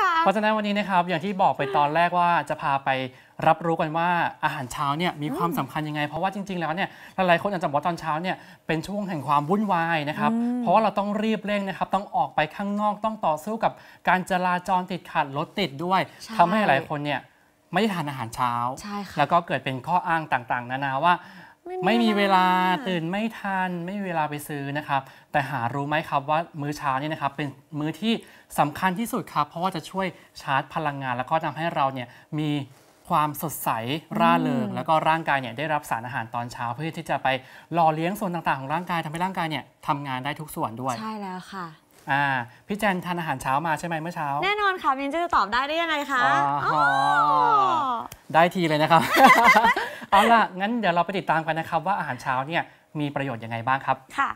คะเพราะฉะนั้นวันนี้นะครับอย่างที่บอกไปตอนแรกว่าจะพาไปรับรู้กันว่าอาหารเช้าเนี่ยมีความสำคัญยังไง เพราะว่าจริง ๆ แล้วเนี่ยหลายๆคนอาจจะบอกว่าตอนเช้าเนี่ยเป็นช่วงแห่งความวุ่นวายนะครับอืมเพราะว่าเราต้องรีบเร่งนะครับต้องออกไปข้างนอกต้องต่อสู้กับการจราจรติดขัดรถติดด้วยใช่ทำให้หลายคนเนี่ยไม่ได้ทานอาหารเช้าใช่ค่ะแล้วก็เกิดเป็นข้ออ้างต่างๆ นานาว่า ไม่มีเวลาตื่นไม่ทันไม่มีเวลาไปซื้อนะครับ แต่หารู้ไหมครับว่ามื้อเช้าเนี่ยนะครับเป็นมื้อที่สำคัญที่สุดครับ เพราะว่าจะช่วยชาร์จพลังงาน แล้วก็ทำให้เราเนี่ยมีความสดใสร่าเริงแล้วก็ร่างกายเนี่ยได้รับสารอาหารตอนเช้า เพื่อที่จะไปหล่อเลี้ยงส่วนต่างๆของร่างกายทำให้ร่างกายเนี่ยทำงานได้ทุกส่วนด้วย ใช่แล้วค่ะอ่าพี่แจนทานอาหารเช้ามาใช่ไหมเมื่อเช้า แน่นอนค่ะมินจะตอบได้ได้ยังไงคะอ๋ออ๋ได้ทีเลยนะครับ เอาล่ะ งั้นเดี๋ยวเราไปติดตามกันนะครับ ว่าอาหารเช้าเนี่ยมีประโยชน์ยังไงบ้างครับ ค่ะ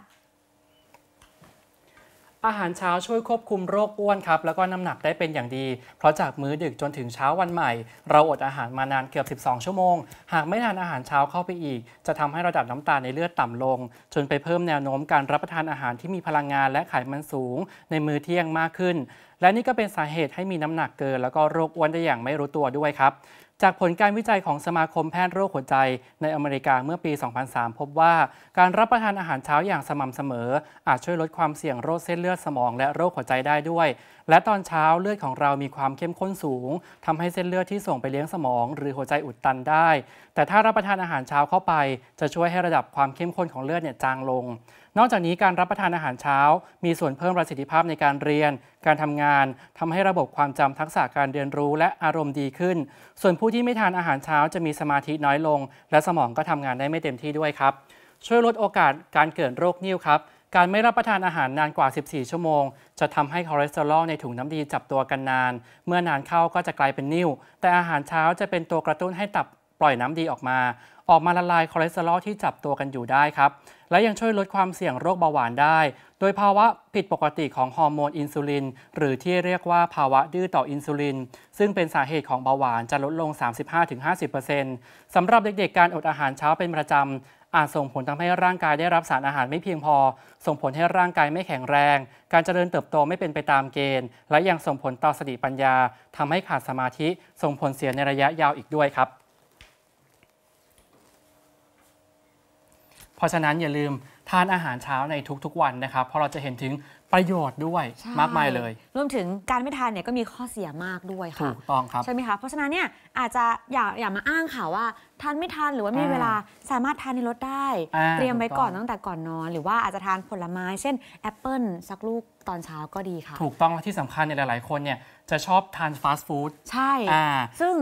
อาหารเช้าช่วยควบคุมโรคอ้วนครับ แล้วก็น้ำหนักได้เป็นอย่างดี เพราะจากมื้อดึกจนถึงเช้าวันใหม่ เราอดอาหารมานานเกือบ 12 ชั่วโมง หากไม่ทานอาหารเช้าเข้าไปอีก จะทำให้ระดับน้ำตาลในเลือดต่ำลง จนไปเพิ่มแนวโน้มการรับประทานอาหารที่มีพลังงานและไขมันสูง ในมื้อเที่ยงมากขึ้นและนี่ก็เป็นสาเหตุให้มีน้ำหนักเกิน แล้วก็โรคอ้วนได้อย่างไม่รู้ตัวด้วยครับ จากผลการวิจัยของสมาคมแพทย์โรคหัวใจในอเมริกาเมื่อปี 2003 พบว่าการรับประทานอาหารเช้าอย่างสม่ำเสมอ อาจช่วยลดความเสี่ยงโรคเส้นเลือดสมองและโรคหัวใจได้ด้วย และตอนเช้าเลือดของเรามีความเข้มข้นสูงทำให้เส้นเลือดที่ส่งไปเลี้ยงสมอง หรือหัวใจอุดตันได้ แต่ถ้ารับประทานอาหารเช้าเข้าไป จะช่วยให้ระดับความเข้มข้นของเลือดเนี่ยจางลง นอกจากนี้การรับประทานอาหารเช้า มีส่วนเพิ่มประสิทธิภาพในการเรียน การทำงานทำให้ระบบความจำทักษะการเรียนรู้และอารมณ์ดีขึ้น ส่วนผู้ที่ไม่ทานอาหารเช้าจะมีสมาธิน้อยลง และสมองก็ทำงานได้ไม่เต็มที่ด้วยครับ ช่วยลดโอกาสการเกิดโรคนิ่วครับการไม่รับประทานอาหารนานกว่า 14 ชั่วโมง จะทำให้คอเลสเตอรอลในถุงน้ำดีจับตัวกันนาน เมื่อนานเข้าก็จะกลายเป็นนิ่ว แต่อาหารเช้าจะเป็นตัวกระตุ้นให้ตับ ปล่อยน้ำดีออกมา ออกมาละลายคอเลสเตอรอลที่จับตัวกันอยู่ได้ครับ และยังช่วยลดความเสี่ยงโรคเบาหวานได้ โดยภาวะผิดปกติของฮอร์โมนอินซูลิน หรือที่เรียกว่าภาวะดื้อต่ออินซูลิน ซึ่งเป็นสาเหตุของเบาหวานจะลดลง 35-50%สำหรับเด็กๆ การอดอาหารเช้าเป็นประจำอาจส่งผลทำให้ร่างกายได้รับสารอาหารไม่เพียงพอ ส่งผลให้ร่างกายไม่แข็งแรง การเจริญเติบโตไม่เป็นไปตามเกณฑ์ และยังส่งผลต่อสติปัญญาทำให้ขาดสมาธิ ส่งผลเสียในระยะยาวอีกด้วยครับ เพราะฉะนั้นอย่าลืมทานอาหารเช้าในทุกๆวันนะครับ เพราะเราจะเห็นถึงประโยชน์ด้วยใช่มากมายเลย รวมถึงการไม่ทานเนี่ยก็มีข้อเสียมากด้วยถูค่ะกต้องครับ ใช่ไหมคะ เพราะฉะนั้นเนี่ยอาจจะอย่าอย่ามาอ้างค่ะว่าทานไม่ทานหรือว่าไม่มีอ่าเวลาสามารถทานในรถได้อ่าเตรียมไว้ถูกต้องก่อนตั้งแต่ก่อนนอน หรือว่าอาจจะทานผลไม้ เช่นแอปเปิลสักลูกตอนเช้าก็ดีค่ะ ถูกต้องและที่สำคัญเนี่ยหลาย ๆ คนเนี่ยจะชอบทานฟาสต์ฟู้ดใช่อ่าซึ่ง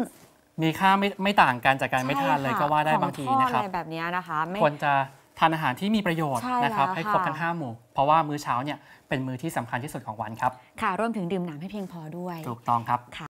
มีค่าไม่ไม่ต่างกันจากการไม่ทานเลยใช่ก็ว่าได้ของบางทีทอดนะครับอะไรแบบเนี้ยนะคะไม่ควรจะ ทานอาหารที่มีประโยชน์ใช่นะครับแล้วให้ครบค่ะ ทั้ง5หมู่ เพราะว่ามื้อเช้าเนี่ยเป็นมื้อที่สำคัญที่สุดของวันครับ ค่ะรวมถึงดื่มน้ำให้เพียงพอด้วย ถูกต้องครับ